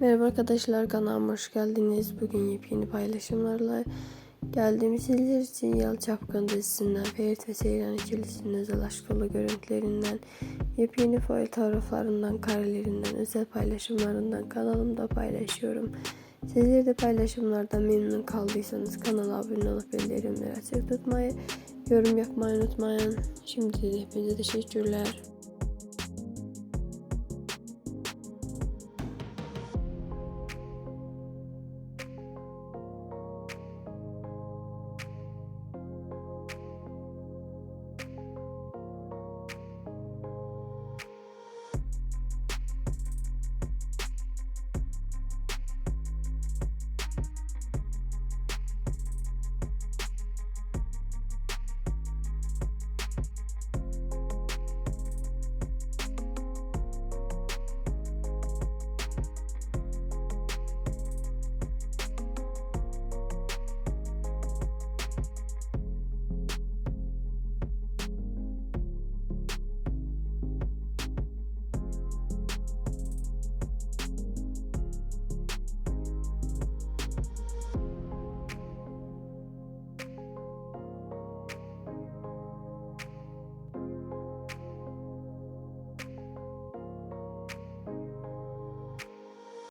Merhaba arkadaşlar kanalıma hoş geldiniz. Bugün yepyeni paylaşımlarla geldim. Sizler için Yal Çapkın dizisinden Ferit ve Seyran ikilisinin özel aşk dolu görüntülerinden, yepyeni fotoğraflarından, karelerinden, özel paylaşımlarından kanalımda paylaşıyorum. Sizler de paylaşımlardan memnun kaldıysanız kanala abone olup bildirimleri açık tutmayı, yorum yapmayı unutmayın. Şimdi hepinize teşekkürler.